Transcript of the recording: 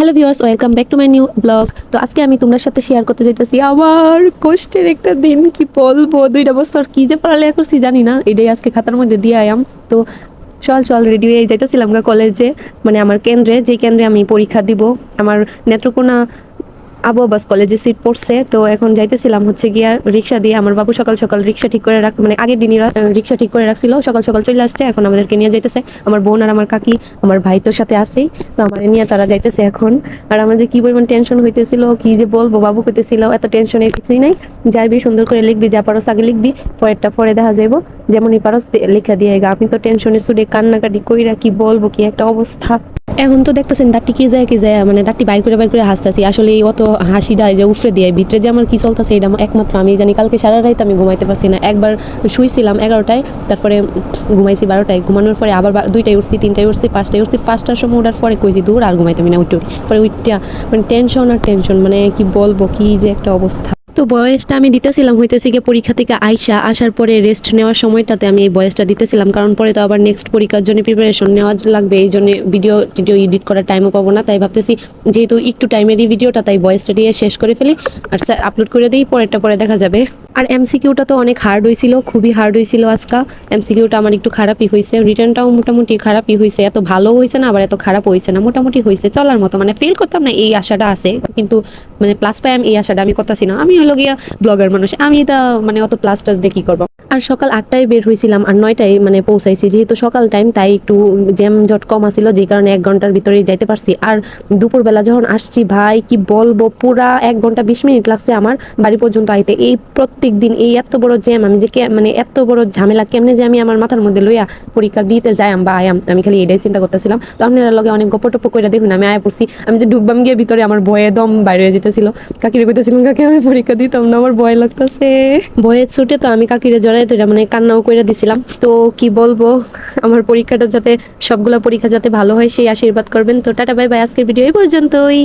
Hello viewers welcome back to my new blog তো আজকে আমি তোমার সাথে শেয়ার করতে চাইতেছি আমার কষ্টের একটা দিন, কি বলব? দুইটা বছর কি যে পড়ালেখা করছি জানি না। এটাই আজকে খাতার মধ্যে দিয়ে আয়াম। তো চল চল রেডি হয়ে যাইতেছিলাম গা কলেজে মানে আমার কেন্দ্রে যে কেন্দ্রে আমি পরীক্ষা দিব, আমার নেত্রকোনা আবু আব্বাস কলেজে সিট পড়ছে। তো এখন যাইতেছিলাম হচ্ছে গিয়া রিক্সা দিয়ে। আমার বাবু সকাল সকাল রিক্সা ঠিক করে রাখ মানে আগের দিনই রিক্সা ঠিক করে রাখছিল। সকাল সকাল চলে আসছে। এখন আমাদেরকে নিয়ে যাইতেছে। আমার বোন আর আমার কাকি, আমার ভাই তোর সাথে আসেই তো আমার নিয়ে তারা যাইতেছে এখন। আর আমার যে কি পরিমাণ টেনশন হইতেছিল, কি যে বলব? বাবু হইতেছিল এত টেনশনের কিছুই নাই। যাইবি, সুন্দর করে লিখবি, যা পারো আগে লিখবি। পরেরটা পরে দেখা যাইব। যেমনই পারস লেখা দিয়ে আমি তো টেনশনে সুডে কান্নাকাটি কইরা কি বলব? কি একটা অবস্থা? এখন তো দেখতেছেন দাঁতটি কি যায় কি যায় মানে দাঁতটি বাইর করে বাইর করে হাসতেছি। আসলে এই অত হাসিটা যে উফরে দিয়ে, ভিতরে যে আমার কি চলতেছে, এটা একমাত্র। আমি জানি কালকে সারা রাত আমি ঘুমাইতে পারছি না। একবার শুইছিলাম এগারোটায়, তারপরে ঘুমাইছি বারোটায়। ঘুমানোর পরে আবার দুইটায় উঠছি, তিনটায় উঠছি, পাঁচটায় উঠছি। পাঁচটার সময় ওঠার পরে কইছি, দূর, আর ঘুমাইতাম না, উঠে পরে উঠটা মানে টেনশন আর টেনশন মানে কি বলব, কি যে একটা অবস্থা। তো বয়সটা আমি দিতেছিলাম, হইতেছি গিয়ে পরীক্ষা থেকে আইসা আসার পরে রেস্ট নেওয়ার সময়টাতে আমি এই বয়সটা দিতেছিলাম। কারণ পরে তো আবার নেক্সট পরীক্ষার জন্য প্রিপারেশন নেওয়া লাগবে, এই জন্য ভিডিও টিডিও এডিট করার টাইমও পাবো না। তাই ভাবতেছি, যেহেতু একটু টাইমেরই ভিডিওটা তাই বয়সটা দিয়ে শেষ করে ফেলি। আর স্যার আপলোড করে দিই, পরেরটা পরে দেখা যাবে। আর এমসিকিউটা তো অনেক হার্ড হয়েছিল খুবই হার্ড হয়েছিল আজকা। এমসিকিউটা আমার একটু খারাপই হয়েছে রিটার্নটাও মোটামুটি খারাপই হয়েছে এত ভালো হয়েছে না, আবার এত খারাপ হয়েছে না, মোটামুটি হয়েছে চলার মতো। মানে ফিল করতাম না, এই আশাটা আছে। কিন্তু মানে প্লাস পাই আমি এই আশাটা আমি করতেছি না। আমি হলো গিয়া ব্লগার মানুষ, আমি এটা মানে অত প্লাস টাস কি করব? আর সকাল আটটায় বের হয়েছিলাম আর নয়টায় মানে পৌঁছাইছি, যেহেতু সকাল টাইম তাই একটু জ্যাম জট কম আসছিল যে কারণে এক ঘণ্টার ভিতরেই যাইতে পারছি। আর দুপুরবেলা যখন আসছি, ভাই, কি বলব, পুরা এক ঘণ্টা বিশ মিনিট লাগছে আমার বাড়ি পর্যন্ত আইতে। এই প্রত্যেক দিন এই এত বড় জ্যাম আমি যে মানে এত বড় ঝামেলা কেমনে যে আমি আমার মাথার মধ্যে লইয়া পরীক্ষা দিতে যাই বা আয়াম আমি খালি এটাই চিন্তা করতেছিলাম। তো আপনারা লগে অনেক গপ টপ করে দেখুন, আমি আয়া পড়ছি। আমি যে ডুববাম গিয়ে ভিতরে আমার বয়ে দম বাইরে যেতেছিল কাকিরে কইতেছিলাম, কাকি, আমি পরীক্ষা দিতাম না, আমার ভয় লাগতেছে। ভয়ের ছুটে তো আমি কাকিরে জড়াই তো মানে কান্নাও করে দিছিলাম। তো কি বলব, আমার পরীক্ষাটা যাতে সবগুলো পরীক্ষা যাতে ভালো হয় সেই আশীর্বাদ করবেন। তো টাটা, বাই বাই, আজকের ভিডিও এই পর্যন্তই।